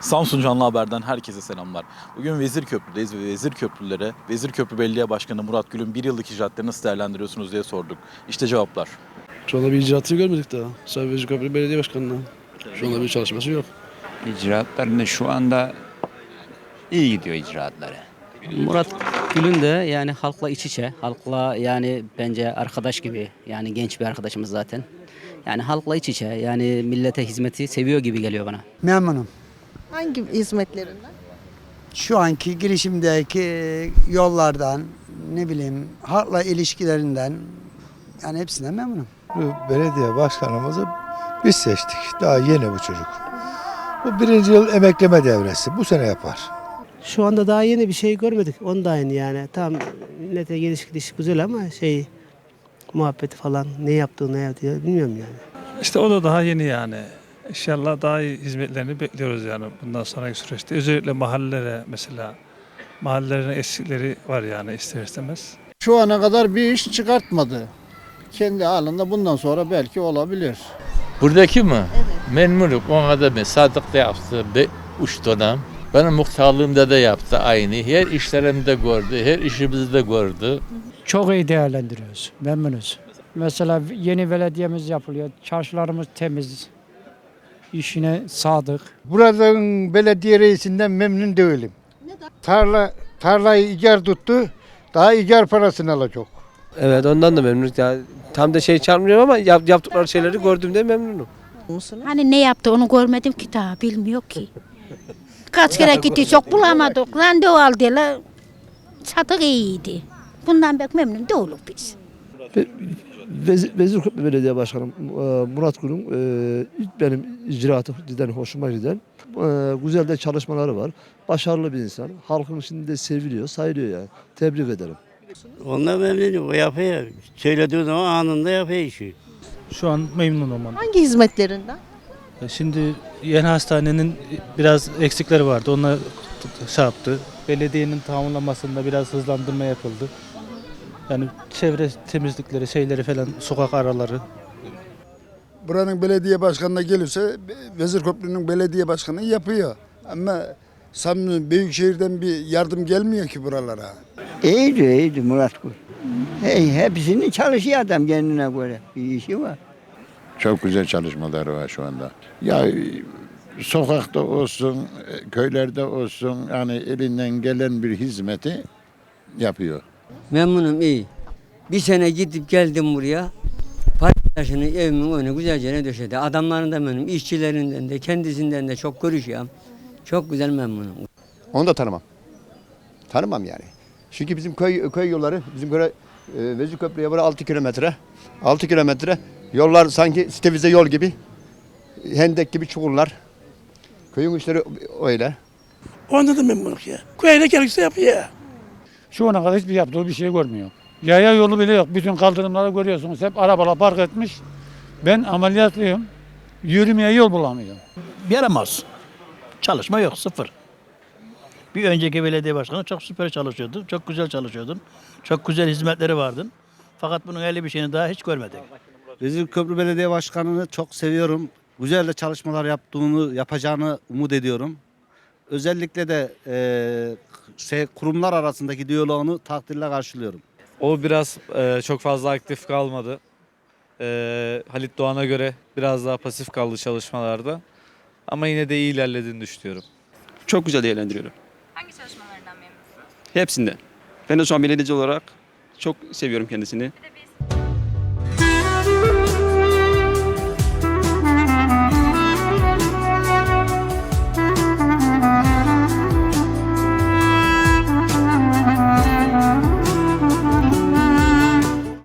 Samsun Canlı Haber'den herkese selamlar. Bugün Vezir Köprü'deyiz ve Vezir Köprülere Vezir Köprü Belediye Başkanı Murat Gül'ün bir yıllık icraatlarını nasıl değerlendiriyorsunuz diye sorduk. İşte cevaplar. Şu anda bir icraatını görmedik daha. Sadece Köprü Belediye Başkanı'na. Şu anda bir çalışması yok. İcraatlarında şu anda iyi gidiyor icraatları. Murat Gül'ün de yani halkla iç içe, halkla yani bence arkadaş gibi yani genç bir arkadaşımız zaten. Yani halkla iç içe yani millete hizmeti seviyor gibi geliyor bana. Memnunum. Hangi hizmetlerinden? Şu anki girişimdeki yollardan, ne bileyim halkla ilişkilerinden yani hepsinden memnunum. Belediye başkanımızı biz seçtik. Daha yeni bu çocuk. Bu birinci yıl emekleme devresi. Bu sene yapar. Şu anda daha yeni bir şey görmedik. Onu da aynı yani. Tam millete geliş gidiş güzel ama şey muhabbeti falan ne yaptığı ne yaptığı bilmiyorum yani. İşte o da daha yeni yani. İnşallah daha iyi hizmetlerini bekliyoruz yani bundan sonraki süreçte. Özellikle mahallelere mesela mahallelerin eksikleri var yani ister istemez. Şu ana kadar bir iş çıkartmadı. Kendi halinde bundan sonra belki olabilir. Buradaki mi? Memnunum. Ona da ben Sadık da yaptı. Be, uç dönem. Benim muhtarlığımda da yaptı aynı. Her işlerimde gördü. Her işimizi de gördü. Çok iyi değerlendiriyoruz. Memnunuz. Mesela yeni belediyemiz yapılıyor. Çarşılarımız temiz. İşine sadık. Buranın belediye reisinden memnun değilim. Tarla tarlayı icar tuttu. Daha icar parasını alacak. Evet ondan da memnunum. Ya, tam da şey çalmıyorum ama yap, yaptıkları şeyleri gördüğümde memnunum. Hani ne yaptı onu görmedim ki daha bilmiyor ki. Kaç kere gitti çok bulamadık. Randevu aldılar. Sadık iyiydi. Bundan pek memnun değiliz biz. Vezir, Vezir Belediye Başkanım e, Murat Gül'ün e, benim icraatı giden hoşuma giden e, güzel de çalışmaları var. Başarılı bir insan. Halkın içinde seviliyor, sayılıyor yani. Tebrik ederim. Ondan memnunum. O yapıyor. Söylediği zaman anında yapıyor işi. Şu an memnunum. Hangi hizmetlerinden? Şimdi yeni hastanenin biraz eksikleri vardı. Onlar şey yaptı. Belediyenin tamamlamasında biraz hızlandırma yapıldı. Yani çevre temizlikleri, şeyleri falan, sokak araları Buranın belediye başkanına gelirse Vezir Köprü'nün belediye başkanı yapıyor. Ama Samsun Büyükşehir'den bir yardım gelmiyor ki buralara. İyiydi, iyiydi Murat Gül. Hey, hepsini çalışıyor adam kendine göre. Bir işi var. Çok güzel çalışmaları var şu anda. Ya sokakta olsun, köylerde olsun yani elinden gelen bir hizmeti yapıyor. Memnunum iyi. Bir sene gidip geldim buraya. Taşını evimin önüne güzelce döşedi. Adamların da memnunum. işçilerinden de kendisinden de çok görüşüyorum. Çok güzel memnunum. Onu da tanımam. Tanımam yani. Çünkü bizim köy köy yolları bizim göre e, Vezir Köprü'ye böyle 6 kilometre. 6 kilometre yollar sanki sitevize yol gibi. Hendek gibi çukurlar. Köyün işleri öyle. Onda da memnunum ya. Köyde gerekirse yapıyor. Şu ana kadar hiçbir yaptığı bir şey görmüyor. Yaya yolu bile yok. Bütün kaldırımları görüyorsunuz. Hep arabalar park etmiş. Ben ameliyatlıyım. Yürümeye yol bulamıyorum. Yaramaz. Çalışma yok sıfır. Bir önceki belediye başkanı çok süper çalışıyordu. Çok güzel çalışıyordun. Çok güzel hizmetleri vardı. Fakat bunun öyle bir şeyini daha hiç görmedik. Vezir Köprü Belediye Başkanı'nı çok seviyorum. Güzel de çalışmalar yaptığını, yapacağını umut ediyorum. Özellikle de e, şey, kurumlar arasındaki diyaloğunu takdirle karşılıyorum. O biraz e, çok fazla aktif kalmadı. E, Halit Doğan'a göre biraz daha pasif kaldı çalışmalarda. Ama yine de iyi ilerlediğini düşünüyorum. Çok güzel değerlendiriyorum. Hangi çalışmalarından memnunsunuz? Hepsinden. Ben de şu an belediyeci olarak çok seviyorum kendisini. Bir de